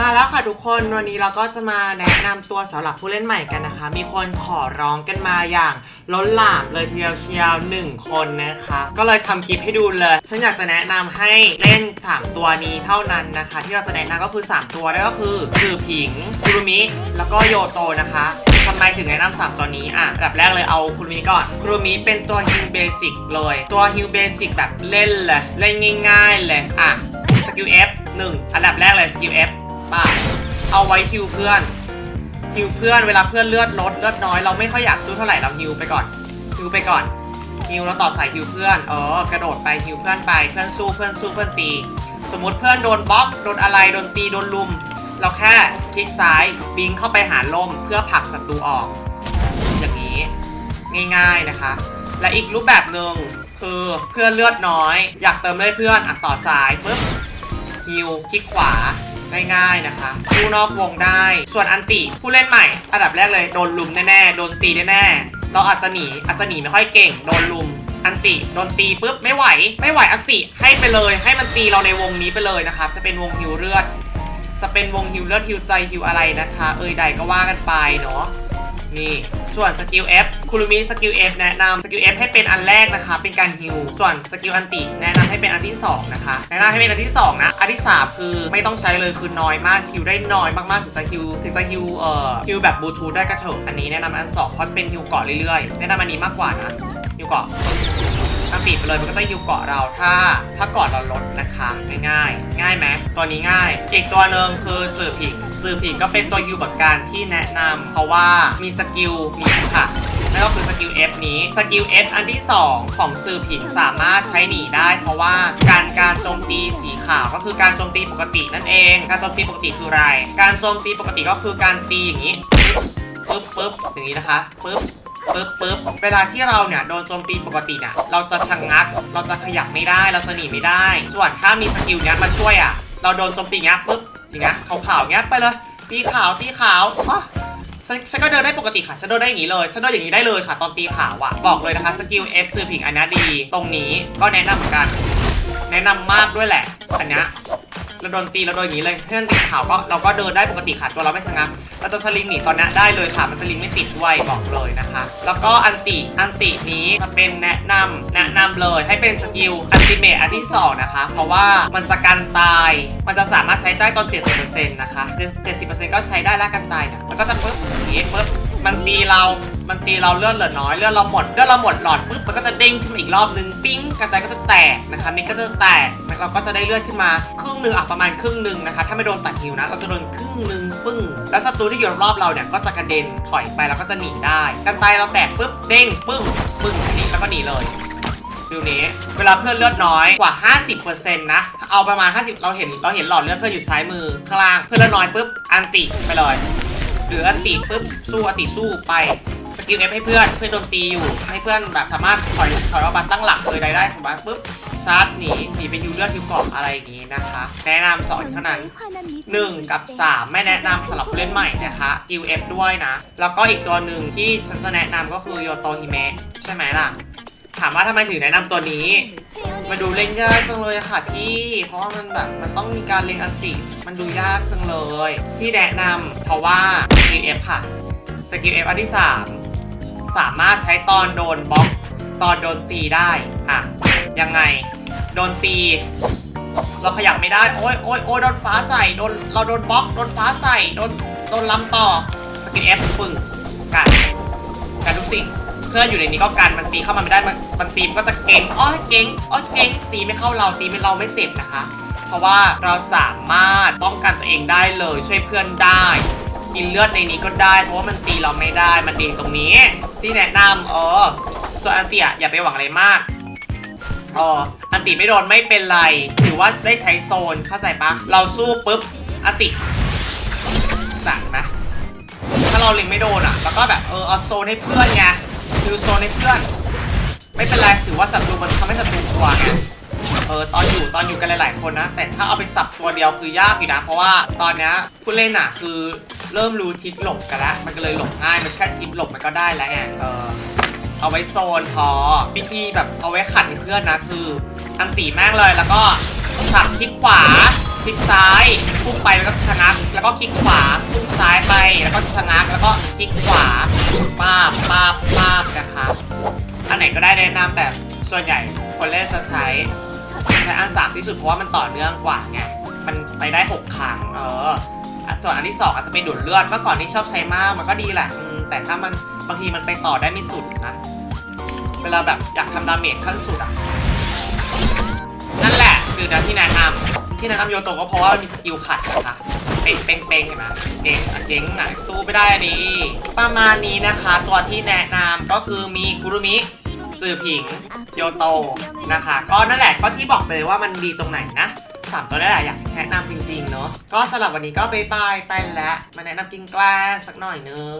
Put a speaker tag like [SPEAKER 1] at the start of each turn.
[SPEAKER 1] มาแล้วค่ะทุกคนวันนี้เราก็จะมาแนะนำตัวสำหรับผู้เล่นใหม่กันนะคะ มีคนขอร้องกันมาอย่างล้นหลามเลยทีเดียวเชียวหนึ่งคนนะคะ ก็เลยทำคลิปให้ดูเลย ฉันอยากจะแนะนำให้เล่น 3 ตัวนี้เท่านั้นนะคะ ที่เราจะแนะนำก็คือ 3 ตัวนั่นก็คือจือผิงคุรุมิแล้วก็โยโตนะคะทำไมถึงแนะนำสามตัวนี้ อะอันดับแรกเลยเอาคุรุมิก่อนคุรุมิเป็นตัวฮิวเบสิกเลย ตัวฮิวเบสิกแบบเล่นเลยเล่นง่าย ๆ เลย อะสกิล F 1อันดับแรกเลยสกิล F ป่ะ เอาไว้ฮิวเพื่อนฮิวเพื่อนเวลาเพื่อนเลือดลดเลือดน้อยเราไม่ค่อยอยากสู้เท่าไหร่เราฮิวไปก่อนฮิวไปก่อนฮิวแล้วต่อใส่ฮิวเพื่อนเออกระโดดไปฮิวเพื่อนไปเพื่อนสู้เพื่อนสู้เพื่อนตี สมมติเพื่อนโดนบล็อกโดนอะไรโดนตีโดนลุม เราแค่คลิกซ้ายบิงเข้าไปหาลมเพื่อผลักศัตรูออก อย่างนี้ง่ายๆนะคะ และอีกรูปแบบหนึ่งคือเพื่อนเลือดน้อย อยากเติมเลือดเพื่อนอะต่อซ้ายปุ๊บฮิวคลิกขวา ง่ายๆนะคะผู้นอกวงได้ ส่วนอันติผู้เล่นใหม่ อันดับแรกเลยโดนลุมแน่ๆ โดนตีแน่ๆ เราอาจจะหนีอาจจะหนีไม่ค่อยเก่ง โดนลุม อันติโดนตีปุ๊บไม่ไหว ไม่ไหวอันติให้ไปเลย ให้มันตีเราในวงนี้ไปเลยนะครับ จะเป็นวงฮิวเลือด จะเป็นวงฮิวเลือดฮิวใจฮิวอะไรนะคะ เอ่ยใดก็ว่ากันไปเนาะ นี่ ส่วนสกิล F คุรุมิสกิล F แนะนำสกิล F ให้เป็นอันแรกนะคะ เป็นการฮิวส่วนสกิลอันติแนะนำให้เป็นอันที่2นะคะแนะนำให้เป็นอันที่ 2 นะ อันที่ 3 คือไม่ต้องใช้เลยคือน้อยมากฮิวได้น้อยมากๆถึงจะฮิวถึงจะฮิวเอ่อฮิวแบบบลูทูธได้ก็เถอะอันนี้แนะนำอันสองเพราะเป็นฮิวเกาะเรื่อยๆแนะนำอันนี้มากกว่านะฮิวเกาะตั้งปีดไปเลยมันก็จะอยู่เกาะเราถ้าถ้าเกาะเราลดนะคะง่ายๆง่ายไหมตัวนี้ง่าย อีกตัวหนึ่งคือสื่อผิง สื่อผิงก็เป็นตัวยูเหมือนกันที่แนะนำเพราะว่ามีสกิลมีค่ะนั่นก็คือสกิล F นี้ สกิล F อันที่ 2 ของสื่อผิงสามารถใช้หนีได้ เพราะว่าการการโจมตีสีขาวก็คือการโจมตีปกตินั่นเอง การโจมตีปกติคืออะไร การโจมตีปกติก็คือการตีอย่างนี้ปึ๊บปึ๊บอย่างนี้นะคะปึ๊บปึ๊บปึ๊บเวลาที่เราเนี่ยโดนโจมตีปกติเนี่ยเราจะชะงงัก เราจะขยับไม่ได้ เราจะหนีไม่ได้ ส่วนถ้ามีสกิลเนี้ยมาช่วยอะ เราโดนโจมตีเงี้ยปึ๊บ อย่างเงี้ยขาวเงี้ยไปเลย ตีขาวตีขาวอ๋อฉันฉันก็เดินได้ปกติค่ะ ฉันเดินได้อย่างนี้เลย ฉันเดินอย่างนี้ได้เลยค่ะ ตอนตีขาวอะบอกเลยนะคะ สกิล F จือผิงอันนี้ดี ตรงนี้ก็แนะนำเหมือนกัน แนะนำมากด้วยแหละ อันนี้เราโดนตีเราโดนอย่างนี้เลยเพื่อนตีขาวก็เราก็เดินได้ปกติค่ะ ตัวเราไม่ชะงัก เราจะสลิงหนีตอนนี้ได้เลยค่ะ มันสลิงไม่ติดด้วยบอกเลยนะคะ แล้วก็อันติ อันตินี้จะเป็นแนะนำแนะนำเลยให้เป็นสกิลอันติเมตอันที่สองนะคะ เพราะว่ามันจะกันตาย มันจะสามารถใช้ได้ตอน 70%นะคะ 70%ก็ใช้ได้แล้วกันตายเนี่ยแล้วก็จะปึ๊บอย่างนี้ปึ๊บ มันตีเรา มันตีเราเลือดเหลือน้อยเลือดเราหมดเลือดเราหมดหลอดปุ๊บมันก็จะเด้งขึ้นมาอีกรอบนึงปิ้งกันตายก็จะแตกนะคะมิกก็จะแตกเราก็จะได้เลือดขึ้นมาครึ่งหนึ่งอะประมาณครึ่งหนึ่งนะคะ ถ้าไม่โดนตัดฮิวนะเราจะโดนครึ่งหนึ่งปึ้ง แล้วศัตรูที่อยู่รอบเราเนี่ยก็จะกระเด็นถอยไปแล้วก็จะหนีได้ กันตายเราแตกปุ๊บเด้งปึ้งปึ้งหนีแล้วก็หนีเลยฟิวนี้เวลาเพื่อนเลือดน้อยกว่า 50%นะ เอาประมาณ 50 เราเห็นเราเห็นหลอดเลือดเพื่อนอยู่ซ้ายมือข้างล่างเพื่อนเลือดน้อยปุ๊บอันติไปเลย หรืออติปุ๊บสู้อติสู้ไปสกิลเอฟให้เพื่อนเพื่อนโดนตีอยู่ ให้เพื่อนแบบสามารถถอยถอยออกมาตั้งหลักเลยได้ได้ถูกไหมปุ๊บชาร์จหนีหนีไปยูเลือดยูเกาะอะไรอย่างนี้นะคะ แนะนำสอนเท่านั้น 1 กับ 3 ไม่แนะนำสำหรับผู้เล่นใหม่นะคะกิลเอฟด้วยนะ แล้วก็อีกตัวหนึ่งที่ฉันจะแนะนำก็คือโยโตฮิเมะใช่ไหมล่ะ ถามว่าทำไมถึงแนะนำตัวนี้ มาดูเล่นยากจังเลยค่ะพี่ เพราะว่ามันแบบมันต้องมีการเล่นอันติ มันดูยากจังเลย ที่แนะนำเพราะว่าสกิลเอฟค่ะ สกิลเอฟอันที่ 3 สามารถใช้ตอนโดนบล็อกตอนโดนตีได้อะยังไง โดนตี เราขยับไม่ได้ โอ้ยโอ้ยโอ้ยโดนฟ้าใส่โดนเราโดนบล็อกโดนฟ้าใส่โดนโดนล้ำต่อสกิลเอฟปึ้งกันกันทุกสิ่ง พื่อนอยู่ในนี้ก็กันมันตีเข้ามาไม่ได้มันมันตีมันก็จะเก่งอ้อเก่งอ้อเก่งตีไม่เข้าเราตีไม่เราไม่เจ็บนะคะ เพราะว่าเราสามารถป้องกันตัวเองได้เลยช่วยเพื่อนได้ กินเลือดในนี้ก็ได้ เพราะว่ามันตีเราไม่ได้มันเองตรงนี้ ที่แนะนำเออส่วนอันเตียอย่าไปหวังอะไรมากเอออันติไม่โดนไม่เป็นไร ถือว่าได้ใช้โซนเข้าใจปะเราสู้ปุ๊บอันติสั่งนะถ้าเราเล็งไม่โดนอะ แล้วก็แบบเออเอาโซนให้เพื่อนไง คือโซนให้เพื่อนไม่เป็นไรถือว่าศัตรูมันทำให้ศัตรูกลัวไงเออตอนอยู่ตอนอยู่กันหลาย ๆ คนนะ แต่ถ้าเอาไปสับตัวเดียวคือยากอยู่นะ เพราะว่าตอนนี้ผู้เล่นอะคือเริ่มรู้ทิศหลบกันแล้ว มันก็เลยหลบง่ายมันแค่ชิปหลบมันก็ได้แล้วไงเออเอาไว้โซนพอวิธีแบบเอาไว้ขัดให้เพื่อนนะคืออันตีแม่งเลยแล้วก็สับคลิกขวา ลิกซ้ายพุ่งไปแล้วก็ชะงักแล้วก็คลิกขวาพุ่งซ้ายไปแล้วก็ชะงักแล้วก็คลิกขวาป้าบป้าบป้าบนะคะอันไหนก็ได้แนะนำแต่ส่วนใหญ่คนเล่นจะใช้ใช้อันสามที่สุดเพราะว่ามันต่อเนื่องกว่าไงมันไปได้หกครั้งเอออะส่วนอันที่สองอาจจะเป็นดูดเลือดเมื่อก่อนที่ชอบใช้มากมันก็ดีแหละแต่ถ้ามันบางทีมันไปต่อได้ไม่สุดนะเวลาแบบอยากทำดาเมจขั้นสุดอะนั่นแหละคือที่แนะนำ ที่แนะนำโยโตะก็เพราะว่ามีสกิลขัดนะคะเป่งเป่งเป่งเห็นไหมเจ๊งอะเจ๊งอะสู้ไม่ได้อันนี้ประมาณนี้นะคะ ตัวที่แนะนำก็คือมีคุรุมิซือผิงโยโตนะคะ ก็นั่นแหละก็ที่บอกไปเลยว่ามันดีตรงไหนนะสามตัวนั่นแหละอยากแนะนำจริงๆเนาะก็สำหรับวันนี้ก็บายบายไปแล้วมาแนะนำกินแกล้งสักหน่อยนึง